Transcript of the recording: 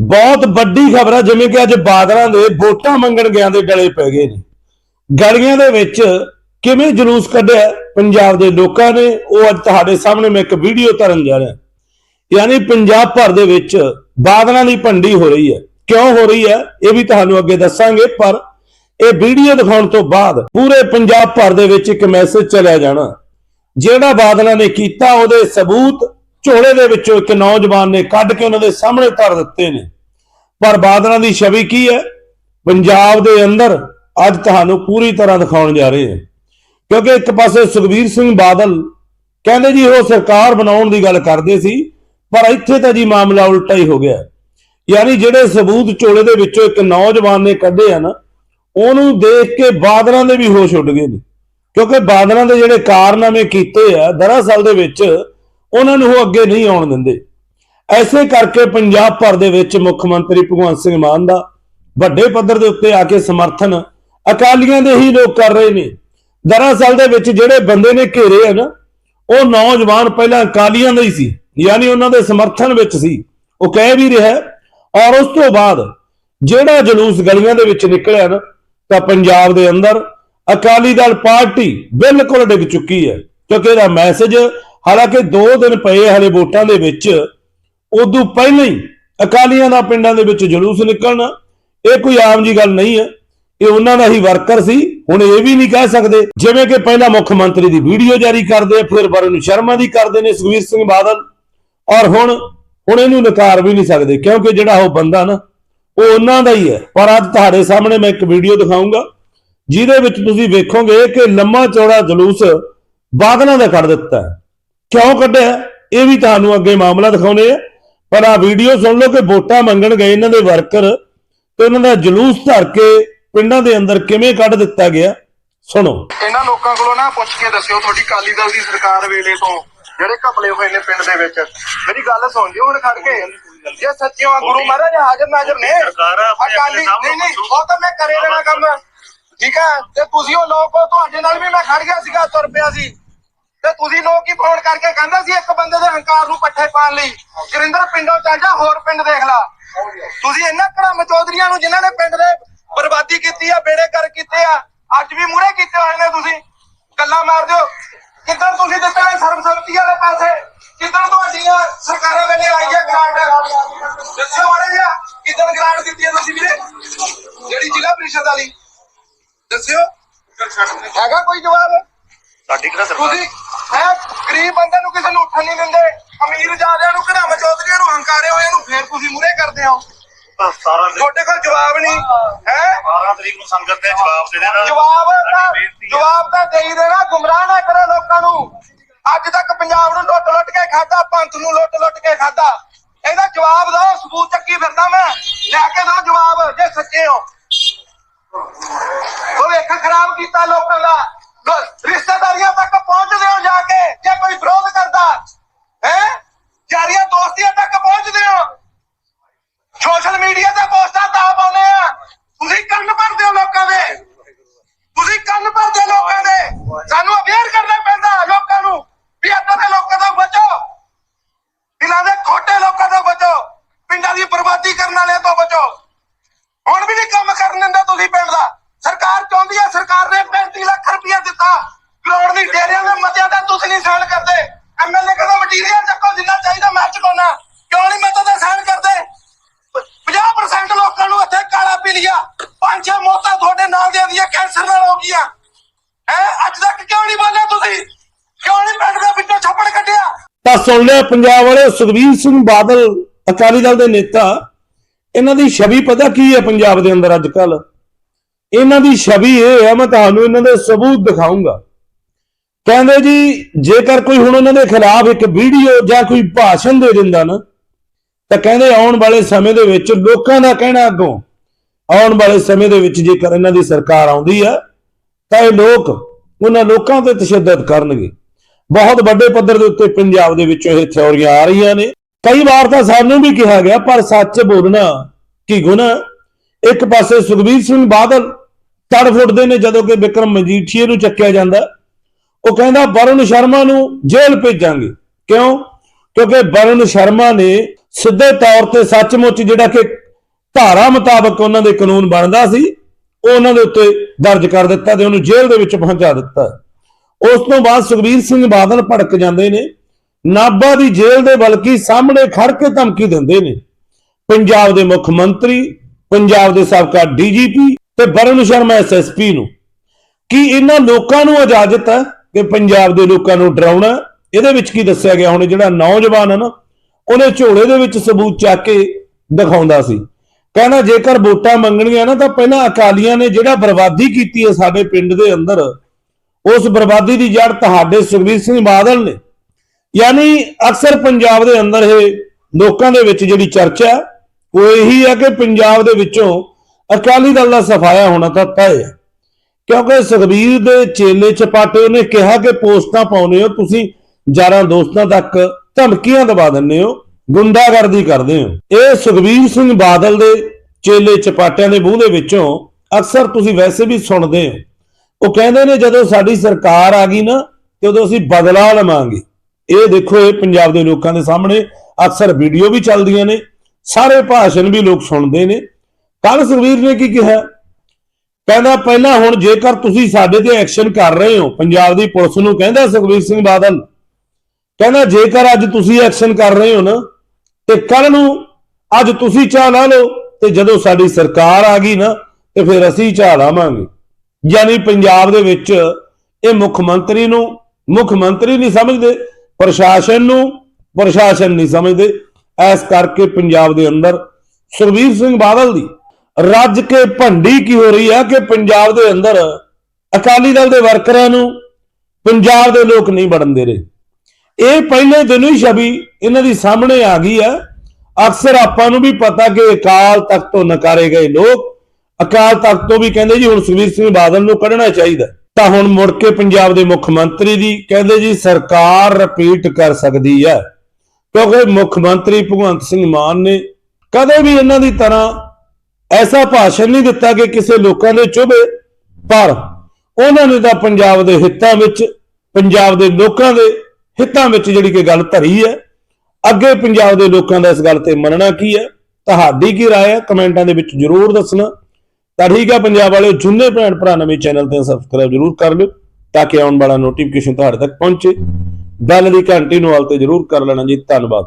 ਬਹੁਤ ਵੱਡੀ ਖਬਰ ਹੈ ਜਿਵੇਂ ਕਿ ਅੱਜ ਬਾਦਲਾਂ ਦੇ ਵੋਟਾਂ ਮੰਗਣ ਗਿਆ ਦੇ ਡਲੇ ਪੈ ਗਏ ਨੇ। ਗਲੀਆਂ ਦੇ ਵਿੱਚ ਕਿਵੇਂ ਜਲੂਸ ਕੱਢਿਆ? ਪੰਜਾਬ ਦੇ ਲੋਕਾਂ ਨੇ, ਉਹ ਅੱਜ ਤੁਹਾਡੇ ਸਾਹਮਣੇ ਮੈਂ ਇੱਕ ਵੀਡੀਓ ਧਰਨ ਜਾ ਰਿਹਾ। ਯਾਨੀ ਪੰਜਾਬ ਭਰ ਦੇ ਵਿੱਚ ਬਾਦਲਾਂ ਦੀ ਭੰਡੀ ਹੋ ਰਹੀ ਹੈ। ਕਿਉਂ ਹੋ ਰਹੀ ਹੈ? ਇਹ ਵੀ ਤੁਹਾਨੂੰ ਅੱਗੇ ਦੱਸਾਂਗੇ, ਪਰ ਇਹ ਵੀਡੀਓ ਦਿਖਾਉਣ ਤੋਂ ਬਾਅਦ ਪੂਰੇ ਪੰਜਾਬ ਭਰ ਦੇ ਵਿੱਚ ਇੱਕ ਮੈਸੇਜ ਚਲਿਆ ਜਾਣਾ। ਜਿਹੜਾ ਬਾਦਲਾਂ ਨੇ ਕੀਤਾ, ਉਹਦੇ ਸਬੂਤ ਝੋਲੇ ਦੇ ਵਿੱਚੋਂ ਇੱਕ ਨੌਜਵਾਨ ਨੇ ਕੱਢ ਕੇ ਉਹਨਾਂ ਦੇ ਸਾਹਮਣੇ ਧਰ ਦਿੱਤੇ ਨੇ। ਪਰ ਬਾਦਲਾਂ ਦੀ ਛਵੀ ਕੀ ਹੈ? ਪੰਜਾਬ ਦੇ ਅੰਦਰ ਅੱਜ ਤੁਹਾਨੂੰ ਪੂਰੀ ਤਰ੍ਹਾਂ ਦਿਖਾਉਣ ਜਾ ਰਹੇ ਹਾਂ। ਕਿਉਂਕਿ ਇੱਕ ਪਾਸੇ ਸੁਖਬੀਰ ਸਿੰਘ ਬਾਦਲ ਕਹਿੰਦੇ ਜੀ ਉਹ ਸਰਕਾਰ ਬਣਾਉਣ ਦੀ ਗੱਲ ਕਰਦੇ ਸੀ, ਪਰ ਇੱਥੇ ਤਾਂ ਜੀ ਮਾਮਲਾ ਉਲਟਾ ਹੀ ਹੋ ਗਿਆ। ਯਾਨੀ ਜਿਹੜੇ ਸਬੂਤ ਝੋਲੇ ਦੇ ਵਿੱਚੋਂ ਇੱਕ ਨੌਜਵਾਨ ਨੇ ਕੱਢੇ ਆ ਨਾ ਉਹਨੂੰ ਦੇਖ ਕੇ ਬਾਦਲਾਂ ਦੇ ਵੀ ਹੋਸ਼ ਉੱਡ ਗਏ ਨੇ। ਕਿਉਂਕਿ ਬਾਦਲਾਂ ਦੇ ਜਿਹੜੇ ਕਾਰਨਾਮੇ ਕੀਤੇ ਆ, ਦਰਅਸਲ ਦੇ ਵਿੱਚ ਉਹਨਾਂ ਨੂੰ ਉਹ ਅੱਗੇ ਨਹੀਂ ਆਉਣ ਦਿੰਦੇ। ਐਸੇ ਕਰਕੇ ਪੰਜਾਬ ਭਰ ਦੇ ਵਿੱਚ ਮੁੱਖ ਮੰਤਰੀ ਭਗਵੰਤ ਸਿੰਘ ਮਾਨ ਦਾ ਵੱਡੇ ਪੱਧਰ ਦੇ ਉੱਤੇ ਆ ਕੇ ਸਮਰਥਨ ਅਕਾਲੀਆਂ ਦੇ ਹੀ ਲੋਕ ਕਰ ਰਹੇ ਨੇ। ਦਰਅਸਲ ਦੇ ਵਿੱਚ ਜਿਹੜੇ ਬੰਦੇ ਨੇ ਘੇਰੇ ਆ ਉਹ ਨੌਜਵਾਨ ਪਹਿਲਾਂ ਅਕਾਲੀਆਂ ਦਾ ਹੀ ਸੀ, ਯਾਨੀ ਉਹਨਾਂ ਦੇ ਸਮਰਥਨ ਵਿੱਚ ਸੀ। ਉਹ ਕਹਿ ਵੀ ਰਿਹਾ ਔਰ ਉਸ ਤੋਂ ਬਾਅਦ ਜਿਹੜਾ ਜਲੂਸ ਗਲੀਆਂ ਦੇ ਵਿੱਚ ਨਿਕਲਿਆ ਨਾ, ਤਾਂ ਪੰਜਾਬ ਦੇ ਅੰਦਰ ਅਕਾਲੀ ਦਲ ਪਾਰਟੀ ਬਿਲਕੁਲ ਡਿੱਗ ਚੁੱਕੀ ਹੈ, ਕਿਉਂਕਿ ਇਹਦਾ ਮੈਸੇਜ ਹਾਲਾਂਕਿ 2 ਦਿਨ ਪਏ ਹਲੇ ਵੋਟਾਂ ਦੇ ਵਿੱਚ, ਉਦੋਂ ਪਹਿਲਾਂ ਹੀ ਅਕਾਲੀਆਂ ਦਾ ਪਿੰਡਾਂ ਦੇ ਵਿੱਚ ਜਲੂਸ ਨਿਕਲਣਾ, ਇਹ ਕੋਈ ਆਮ ਜੀ ਗੱਲ ਨਹੀਂ ਹੈ। ਇਹ ਉਹਨਾਂ ਦਾ ਹੀ ਵਰਕਰ ਸੀ, ਹੁਣ ਇਹ ਵੀ ਨਹੀਂ ਕਹਿ ਸਕਦੇ। ਜਿਵੇਂ ਕਿ ਪਹਿਲਾਂ ਮੁੱਖ ਮੰਤਰੀ ਦੀ ਵੀਡੀਓ ਜਾਰੀ ਕਰਦੇ, ਫਿਰ ਵਰੁਣ ਸ਼ਰਮਾ ਦੀ ਕਰਦੇ ਨੇ ਸੁਖਵੀਰ ਸਿੰਘ ਬਾਦਲ। ਔਰ ਹੁਣ ਹੁਣ ਇਹਨੂੰ ਨਕਾਰ ਵੀ ਨਹੀਂ ਸਕਦੇ, ਕਿਉਂਕਿ ਜਿਹੜਾ ਉਹ ਬੰਦਾ ਨਾ, ਉਹ ਉਹਨਾਂ ਦਾ ਹੀ ਹੈ। ਪਰ ਅੱਜ ਤੁਹਾਡੇ ਸਾਹਮਣੇ ਮੈਂ ਇੱਕ ਵੀਡੀਓ ਦਿਖਾਉਂਗਾ ਜਿਹਦੇ ਵਿੱਚ ਤੁਸੀਂ ਵੇਖੋਗੇ ਕਿ ਲੰਮਾ ਚੌੜਾ ਜਲੂਸ ਬਾਦਲਾਂ ਦਾ ਕੱਢ ਦਿੱਤਾ ਹੈ। ਕਿਉਂ ਕੱਢਿਆ? ਇਹ ਵੀ ਤੁਹਾਨੂੰ ਅੱਗੇ ਮਾਮਲਾ ਦਿਖਾਉਣੇ ਆ। ਪਰ ਆ ਵੀਡੀਓ ਸੁਣ ਲਓ ਕਿ ਵੋਟਾਂ ਮੰਗਣ ਗਏ ਇਹਨਾਂ ਦੇ ਵਰਕਰ ਤੇ ਉਹਨਾਂ ਦਾ ਜਲੂਸ ਧਰ ਕੇ ਪਿੰਡਾਂ ਦੇ ਅੰਦਰ ਕਿਵੇਂ ਕੱਢ ਦਿੱਤਾ ਗਿਆ? ਸੁਣੋ। ਇਹਨਾਂ ਲੋਕਾਂ ਕੋਲੋਂ ਨਾ ਪੁੱਛ ਕੇ ਦੱਸਿਓ ਤੁਹਾਡੀ ਕਾਲੀ ਦਲ ਦੀ ਸਰਕਾਰ ਵੇਲੇ ਤੋਂ ਜਿਹੜੇ ਘਪਲੇ ਹੋਏ ਨੇ ਪਿੰਡ ਦੇ ਵਿੱਚ। ਮੇਰੀ ਗੱਲ ਸੁਣ ਜਿਓ ਹੁਣ ਖੜ ਕੇ। ਜੇ ਸੱਚਿਓ ਆ ਗੁਰੂ ਮਹਾਰਾਜ ਹਾਜ਼ਰ ਨਾਜ਼ਰ ਨੇ ਸਰਕਾਰ ਆ, ਆਪਣੇ ਅਕਾਲੀ ਨਹੀਂ ਨਹੀਂ ਉਹ ਤਾਂ ਮੈਂ ਕਰੇ ਦੇਣਾ ਕੰਮ। ਠੀਕ ਹੈ ਤੇ ਤੁਸੀਂ ਉਹ ਲੋਕ ਤੁਹਾਡੇ ਨਾਲ ਵੀ ਮੈਂ ਖੜ ਗਿਆ ਸੀਗਾ ਤੁਰ ਪਿਆ ਸੀ। ਤੇ ਤੁਸੀਂ ਲੋਕ ਹੀ ਫੋਨ ਕਰਕੇ ਕਹਿੰਦੇ ਸੀ ਇੱਕ ਬੰਦੇ ਦੇ ਹੰਕਾਰ ਨੂੰ ਪੱਠੇ ਪਾਣ ਲਈ। ਗੁਰਿੰਦਰ ਪਿੰਡੋਂ ਚੱਲ ਜਾ ਹੋਰ ਪਿੰਡ ਦੇਖ ਲਾ। ਤੁਸੀਂ ਇਹਨਾਂ ਘੜਮ ਚੌਧਰੀਆਂ ਨੂੰ ਜਿਨ੍ਹਾਂ ਨੇ ਪਿੰਡ ਦੇ ਬਰਬਾਦੀ ਕੀਤੀ ਆ ਬੇੜੇ ਕਰ ਕੀਤੇ ਆ ਅੱਜ ਵੀ ਮੂਹਰੇ ਕੀਤੇ ਹੋਏ ਨੇ ਤੁਸੀਂ। ਗੱਲਾਂ ਮਾਰ ਦਿਓ। ਕਿੱਦਾਂ ਤੁਸੀਂ ਦਿੱਤੇ ਨੇ ਸਰਬਸੰਮਤੀ ਵਾਲੇ ਪਾਸੇ? ਕਿੱਦਾਂ ਤੁਹਾਡੀਆਂ ਸਰਕਾਰਾਂ ਵੇਲੇ ਆਈ ਹੈ ਗ੍ਰਾਂਟ ਦੱਸਿਓ ਮਾੜੇ ਜਿਹਾ ਕਿੱਦਾਂ ਗ੍ਰਾਂਟ ਦਿੱਤੀ ਹੈ ਤੁਸੀਂ ਵੀਰੇ? ਜਿਹੜੀ ਜ਼ਿਲ੍ਹਾ ਪ੍ਰੀਸ਼ਦ ਵਾਲੀ। ਦੱਸਿਓ। ਹੈਗਾ ਕੋਈ ਜਵਾਬ? ਸਾਡੀ ਕਿਹੜਾ ਸਰਕਾਰ? ਤੁਸੀਂ ਹੈ? ਗਰੀਬ ਬੰਦੇ ਨੂੰ ਕਿਸੇ ਨੂੰ ਉੱਠਣ ਨਹੀਂ ਦਿੰਦੇ। ਅਮੀਰ ਜਾਦਿਆਂ ਨੂੰ ਘੜਾਮ ਚੌਧਰੀਆਂ ਨੂੰ ਹੰਕਾਰੇ ਹੋਏ ਨੂੰ ਫੇਰ ਤੁਸੀਂ ਮੂਰੇ ਕਰਦੇ ਹੋ। ਸਾਰਾ ਤੁਹਾਡੇ ਕੋਲ ਜਵਾਬ ਨਹੀਂ। ਹੈ? 12 ਤਰੀਕ ਨੂੰ ਸੰਗਤ ਨੇ ਜਵਾਬ ਦੇ ਦੇਣਾ। ਜਵਾਬ ਤਾਂ। ਜਵਾਬ ਤਾਂ ਦੇ ਹੀ ਦੇਣਾ। ਗੁੰਮਰਾਹ ਨਾ ਕਰੋ ਲੋਕਾਂ ਨੂੰ। ਅੱਜ ਤੱਕ ਪੰਜਾਬ ਨੂੰ ਲੁੱਟ ਲੁੱਟ ਕੇ ਖਾਦਾ ਪੰਥ ਨੂੰ ਲੁੱਟ ਲੁੱਟ ਕੇ ਖਾਦਾ ਇਹਦਾ ਜਵਾਬ ਦਿਓ ਸਬੂਤ ਚੱਕੀ ਫਿਰਦਾ ਮੈਂ। ਲੈ ਕੇ ਦਿਓ ਜਵਾਬ ਜੇ ਸੱਚੇ ਹੋ। ਉਹ ਵੇਖ ਖਰਾਬ ਕੀਤਾ ਲੋਕਾਂ ਦਾ ਲੋ- ਰਿਸ਼ਤੇਦਾਰੀਆਂ ਤੱਕ ਪਹੁੰਚਦੇ ਹੋ ਜਾ ਕੇ ਜੇ ਕੋਈ ਵਿਰੋਧ ਕਰਦਾ ਹੈ ਯਾਰੀਆਂ ਦੋਸਤੀਆਂ ਤੱਕ ਪਹੁੰਚਦੇ ਹੋ ਸੋਸ਼ਲ ਮੀਡੀਆ ਤੇ ਪੋਸਟਾਂ ਤਾਂ ਪਾਉਂਦੇ ਆ ਤੁਸੀਂ ਕੰਨ ਭਰਦੇ ਹੋ ਲੋਕਾਂ ਦੇ ਤੁਸੀਂ ਕੰਨ ਭਰਦੇ ਲੋਕਾਂ ਦੇ ਸਾਨੂੰ ਅਵੇਅਰ ਕਰਨਾ ਪੈਂਦਾ ਲੋਕਾਂ ਨੂੰ ਵੀ ਏਦਾਂ ਦੇ ਲੋਕਾਂ ਤੋਂ ਬਚੋ ਇਹਨਾਂ ਦੇ ਖੋਟੇ ਲੋਕਾਂ ਤੋਂ ਬਚੋ ਪਿੰਡਾਂ ਦੀ ਬਰਬਾਦੀ ਕਰਨ ਵਾਲਿਆਂ ਤੋਂ ਬਚੋ ਹੁਣ ਵੀ ਨਹੀਂ ਕੰਮ ਕਰਨ ਦਿੰਦੇ ਤੁਸੀਂ ਪਿੰਡ ਦਾ ਸਰਕਾਰ ਚਾਹੁੰਦੀ ਹੈ ਸਰਕਾਰ ਨੇ 35 ਲੱਖ ਰੁਪਇਆ ਦਿੱਤਾ ਕਰੋੜ ਦੀ ਡੇਰਿਆਂ ਦੇ ਮਤਿਆਂ ਦਾ ਤੁਸੀਂ ਨਹੀਂ ਸਾਨ ਕਰਦੇ ਐਮਐਲਏ ਕਹਿੰਦਾ ਮਟੀਰੀਅਲ ਚੱਕੋ ਜਿੰਨਾ ਚਾਹੀਦਾ ਮੈਂ ਚੁਕਾਉਣਾ ਕਿਉਂ ਨਹੀਂ ਮਤੋਂ ਦਾ ਸਾਨ ਕਰਦੇ 50% ਲੋਕਾਂ ਨੂੰ ਇੱਥੇ ਕਾਲਾ ਪੀ ਲਿਆ ਪੰਜ ਛੇ ਮੌਤਾਂ ਤੁਹਾਡੇ ਨਾਲ ਦੇ ਦੀਆਂ ਕੈਂਸਰ ਨਾਲ ਹੋ ਗਈਆਂ ਹੈ? ਅੱਜ ਤੱਕ ਕਿਉਂ ਨਹੀਂ ਬੋਲੇ ਤੁਸੀਂ? ਕਿਉਂ ਨਹੀਂ ਪਿੰਡ ਦੇ ਵਿੱਚੋਂ ਛੱਪੜ ਕੱਢਿਆ? ਤਾਂ ਸੁਣ ਲਿਆ ਪੰਜਾਬ ਵਾਲੇ ਸੁਖਬੀਰ ਸਿੰਘ ਬਾਦਲ, ਅਕਾਲੀ ਦਲ ਦੇ ਨੇਤਾ। ਇਹਨਾਂ ਦੀ ਛਵੀ ਪਤਾ ਕੀ ਹੈ ਪੰਜਾਬ ਦੇ ਅੰਦਰ ਅੱਜ ਕੱਲ ਇਹਨਾਂ ਦੀ ਛਵੀ ਇਹ ਹੈ, ਮੈਂ ਤੁਹਾਨੂੰ ਇਹਨਾਂ ਦੇ ਸਬੂਤ ਦਿਖਾਉਂਗਾ ਕਹਿੰਦੇ ਜੀ, ਜੇਕਰ ਕੋਈ ਹੁਣ ਉਹਨਾਂ ਦੇ ਖਿਲਾਫ ਇੱਕ ਵੀਡੀਓ ਜਾਂ ਕੋਈ ਭਾਸ਼ਣ ਦੇ ਦਿੰਦਾ ਨਾ, ਤਾਂ ਕਹਿੰਦੇ ਆਉਣ ਵਾਲੇ ਸਮੇਂ ਦੇ ਵਿੱਚ ਲੋਕਾਂ ਦਾ ਕਹਿਣਾ ਅੱਗੋਂ। ਆਉਣ ਵਾਲੇ ਸਮੇਂ ਦੇ ਵਿੱਚ ਜੇਕਰ ਇਹਨਾਂ ਦੀ ਸਰਕਾਰ ਆਉਂਦੀ ਆ ਤਾਂ ਇਹ ਲੋਕ ਉਹਨਾਂ ਲੋਕਾਂ ਤੇ ਤਸ਼ੱਦਦ ਕਰਨਗੇ। ਬਹੁਤ ਵੱਡੇ ਪੱਧਰ ਦੇ ਉੱਤੇ ਪੰਜਾਬ ਦੇ ਵਿੱਚੋਂ ਇਹ ਥਿਉਰੀਆਂ ਆ ਰਹੀਆਂ ਨੇ। ਕਈ ਵਾਰ ਤਾਂ ਸਾਨੂੰ ਵੀ ਕਿਹਾ ਗਿਆ, ਪਰ ਸੱਚ ਬੋਲਣਾ ਕੀ ਗੁਨਾ ਇੱਕ ਪਾਸੇ ਸੁਖਬੀਰ ਸਿੰਘ ਬਾਦਲ ਤੜ ਫੁੱਟਦੇ ਨੇ ਜਦੋਂ ਕਿ ਵਿਕਰਮ ਮਜੀਠੀਏ ਨੂੰ ਚੱਕਿਆ ਜਾਂਦਾ। ਉਹ ਕਹਿੰਦਾ, ਵਰੁਣ ਸ਼ਰਮਾ ਨੂੰ ਜੇਲ੍ਹ ਭੇਜਾਂਗੇ। ਕਿਉਂ? ਕਿਉਂਕਿ ਵਰੁਣ ਸ਼ਰਮਾ ਨੇ ਸਿੱਧੇ ਤੌਰ ਤੇ ਸੱਚਮੁੱਚ ਜਿਹੜਾ ਕਿ ਧਾਰਾ ਮੁਤਾਬਕ ਉਹਨਾਂ ਦੇ ਕਾਨੂੰਨ ਬਣਦਾ ਸੀ। ਉਹ ਉਹਨਾਂ ਦੇ ਉੱਤੇ ਦਰਜ ਕਰ ਦਿੱਤਾ ਤੇ ਉਹਨੂੰ ਜੇਲ੍ਹ ਦੇ ਵਿੱਚ ਪਹੁੰਚਾ ਦਿੱਤਾ। ਉਸ ਤੋਂ ਬਾਅਦ ਸੁਖਬੀਰ ਸਿੰਘ ਬਾਦਲ ਭੜਕ ਜਾਂਦੇ ਨੇ। ਨਾਭਾ ਦੀ ਜੇਲ੍ਹ ਦੇ ਬਲਕਿ ਸਾਹਮਣੇ ਖੜ ਕੇ ਧਮਕੀ ਦਿੰਦੇ ਨੇ। ਪੰਜਾਬ ਦੇ ਮੁੱਖ ਮੰਤਰੀ, ਪੰਜਾਬ ਦੇ ਸਾਬਕਾ ਡੀਜੀਪੀ ਤੇ ਵਰਨ ਸ਼ਰਮਾ ਐਸਐਸਪੀ ਨੂੰ। ਕੀ ਇਹਨਾਂ ਲੋਕਾਂ ਨੂੰ ਇਜਾਜ਼ਤ ਹੈ ਕਿ ਪੰਜਾਬ ਦੇ ਲੋਕਾਂ ਨੂੰ ਡਰਾਉਣਾ? ਇਹਦੇ ਵਿੱਚ ਕੀ ਦੱਸਿਆ ਗਿਆ? ਹੁਣ ਜਿਹੜਾ ਨੌਜਵਾਨ ਹੈ ਨਾ, ਉਹਨੇ ਝੋਲੇ ਦੇ ਵਿੱਚ ਸਬੂਤ ਚੱਕ ਕੇ ਦਿਖਾਉਂਦਾ ਸੀ। ਕਹਿੰਦਾ ਜੇਕਰ ਵੋਟਾਂ ਮੰਗਣੀਆਂ ਨਾ ਤਾਂ ਪਹਿਲਾਂ ਅਕਾਲੀਆਂ ਨੇ ਜਿਹੜਾ ਬਰਬਾਦੀ ਕੀਤੀ ਹੈ ਸਾਡੇ ਪਿੰਡ ਦੇ ਅੰਦਰ, ਉਸ ਬਰਬਾਦੀ ਦੀ ਜੜ ਤੁਹਾਡੇ ਸੁਖਬੀਰ ਸਿੰਘ ਬਾਦਲ ਨੇ। ਯਾਨੀ ਅਕਸਰ ਪੰਜਾਬ ਦੇ ਅੰਦਰ ਇਹ ਲੋਕਾਂ ਦੇ ਵਿੱਚ ਜਿਹੜੀ ਚਰਚਾ, ਉਹ ਇਹੀ ਹੈ ਕਿ ਪੰਜਾਬ ਦੇ ਵਿੱਚੋਂ ਅਕਾਲੀ ਦਲ ਦਾ ਸਫਾਇਆ ਹੋਣਾ ਤਾਂ ਤੈਅ ਹੈ। ਕਿਉਂਕਿ ਸੁਖਬੀਰ ਦੇ ਚੇਲੇ ਚਪਾਟੇ ਉਹਨੇ ਕਿਹਾ ਕਿ ਪੋਸਟਾਂ ਪਾਉਨੇ ਹੋ, ਤੁਸੀਂ ਯਾਰਾਂ ਦੋਸਤਾਂ ਤੱਕ ਧਮਕੀਆਂ ਦਵਾ ਦਿੰਦੇ ਹੋ। ਗੁੰਡਾਗਰਦੀ ਕਰਦੇ ਹੋ। ਇਹ ਸੁਖਬੀਰ ਸਿੰਘ ਬਾਦਲ ਦੇ ਚੇਲੇ ਚਪਾਟਿਆਂ ਦੇ ਮੂੰਹ ਦੇ ਵਿੱਚੋਂ ਅਕਸਰ ਤੁਸੀਂ ਵੈਸੇ ਵੀ ਸੁਣਦੇ ਹੋ। ਉਹ ਕਹਿੰਦੇ ਨੇ, ਜਦੋਂ ਸਾਡੀ ਸਰਕਾਰ ਆ ਗਈ ਨਾ, ਤੇ ਉਦੋਂ ਅਸੀਂ ਬਦਲਾ ਲਵਾਂਗੇ। ਇਹ ਦੇਖੋ, ਇਹ ਪੰਜਾਬ ਦੇ ਲੋਕਾਂ ਦੇ ਸਾਹਮਣੇ ਅਕਸਰ ਵੀਡੀਓ ਵੀ ਚੱਲਦੀਆਂ ਨੇ, ਸਾਰੇ ਭਾਸ਼ਣ ਵੀ ਲੋਕ ਸੁਣਦੇ ਨੇ। ਕੱਲ ਸੁਖਬੀਰ ਨੇ ਕੀ ਕਿਹਾ? ਕਹਿੰਦਾ, ਪਹਿਲਾਂ ਹੁਣ ਜੇਕਰ ਤੁਸੀਂ ਸਾਡੇ ਤੇ ਐਕਸ਼ਨ ਕਰ ਰਹੇ ਹੋ, ਪੰਜਾਬ ਦੀ ਪੁਲਿਸ ਨੂੰ ਕਹਿੰਦਾ ਸੁਖਬੀਰ ਸਿੰਘ ਬਾਦਲ। ਕਹਿੰਦਾ, ਜੇਕਰ ਅੱਜ ਤੁਸੀਂ ਐਕਸ਼ਨ ਕਰ ਰਹੇ ਹੋ ਨਾ ਤੇ ਕੱਲ ਨੂੰ ਅੱਜ ਤੁਸੀਂ ਚਾਹ ਲਾ ਲਓ ਤੇ ਜਦੋਂ ਸਾਡੀ ਸਰਕਾਰ ਆ ਗਈ ਨਾ, ਤੇ ਫਿਰ ਅਸੀਂ ਚਾਹ ਲਾਵਾਂਗੇ। ਯਾਨੀ ਪੰਜਾਬ ਦੇ ਵਿੱਚ ਇਹ ਮੁੱਖ ਮੰਤਰੀ ਨੂੰ, ਮੁੱਖ ਮੰਤਰੀ ਨਹੀਂ ਸਮਝਦੇ, ਪ੍ਰਸ਼ਾਸਨ ਨੂੰ, ਪ੍ਰਸ਼ਾਸਨ ਨਹੀਂ ਸਮਝਦੇ। ਐਸ ਕਰਕੇ ਪੰਜਾਬ ਦੇ ਅੰਦਰ ਸੁਖਬੀਰ ਸਿੰਘ ਬਾਦਲ ਦੀ ਰੱਜ ਕੇ ਭੰਡੀ ਕੀ ਹੋ ਰਹੀ ਹੈ ਕਿ ਪੰਜਾਬ ਦੇ ਅੰਦਰ ਅਕਾਲੀ ਦਲ ਦੇ ਵਰਕਰਾਂ ਨੂੰ ਪੰਜਾਬ ਦੇ ਲੋਕ ਨਹੀਂ ਵੜਨ ਦੇ ਰਹੇ। ਇਹ ਪਹਿਲੇ ਦਿਨ ਹੀ ਛਵੀ ਇਹਨਾਂ ਦੀ ਸਾਹਮਣੇ ਆ ਗਈ ਹੈ ਅਕਸਰ ਆਪਾਂ ਨੂੰ ਵੀ ਪਤਾ ਕਿ ਅਕਾਲ ਤਖਤ ਤੋਂ ਨਕਾਰੇ ਗਏ ਲੋਕ। ਅਕਾਲ ਤਖਤ ਤੋਂ ਵੀ ਕਹਿੰਦੇ ਜੀ, ਹੁਣ ਸੁਖਬੀਰ ਸਿੰਘ ਬਾਦਲ ਨੂੰ ਕੱਢਣਾ ਚਾਹੀਦਾ। ਤਾਂ ਹੁਣ ਮੁੜ ਕੇ ਪੰਜਾਬ ਦੇ ਮੁੱਖ ਮੰਤਰੀ ਦੀ ਕਹਿੰਦੇ ਜੀ, ਸਰਕਾਰ ਰਿਪੀਟ ਕਰ ਸਕਦੀ ਹੈ ਕਿਉਂਕਿ ਮੁੱਖ ਮੰਤਰੀ ਭਗਵੰਤ ਸਿੰਘ ਮਾਨ ਨੇ ਕਦੇ ਵੀ ਇਹਨਾਂ ਦੀ ਤਰ੍ਹਾਂ ਐਸਾ ਭਾਸ਼ਣ ਨਹੀਂ ਦਿੱਤਾ ਕਿ ਕਿਸੇ ਲੋਕਾਂ ਦੇ ਚੁਭੇ। ਪਰ ਉਹਨਾਂ ਨੇ ਤਾਂ ਪੰਜਾਬ ਦੇ ਹਿੱਤਾਂ ਵਿੱਚ, ਪੰਜਾਬ ਦੇ ਲੋਕਾਂ ਦੇ ਹਿੱਤਾਂ ਵਿੱਚ ਜਿਹੜੀ ਕਿ ਗੱਲ ਧਰੀ ਹੈ ਅੱਗੇ ਪੰਜਾਬ ਦੇ ਲੋਕਾਂ ਦਾ ਇਸ ਗੱਲ ਤੇ ਮੰਨਣਾ ਕੀ ਹੈ ਤੁਹਾਡੀ ਕੀ رائے ਹੈ ਕਮੈਂਟਾਂ ਦੇ ਵਿੱਚ ਜਰੂਰ ਦੱਸਣਾ ਤਾਂ ਠੀਕ ਹੈ ਪੰਜਾਬ ਵਾਲੇ ਜੁੰਨੇ ਭੈਣ ਭਰਾ ਨਵੇਂ ਚੈਨਲ ਤੇ ਸਬਸਕ੍ਰਾਈਬ ਜਰੂਰ ਕਰ ਲਿਓ ਤਾਂ ਕਿ ਆਉਣ ਵਾਲਾ ਨੋਟੀਫਿਕੇਸ਼ਨ ਤੁਹਾਡੇ ਤੱਕ ਪਹੁੰਚੇ ਬੈਲ ਦੀ ਘੰਟੀ ਨੂੰ ਆਲ ਤੇ ਜਰੂਰ ਕਰ ਲੈਣਾ ਜੀ ਧੰਨਵਾਦ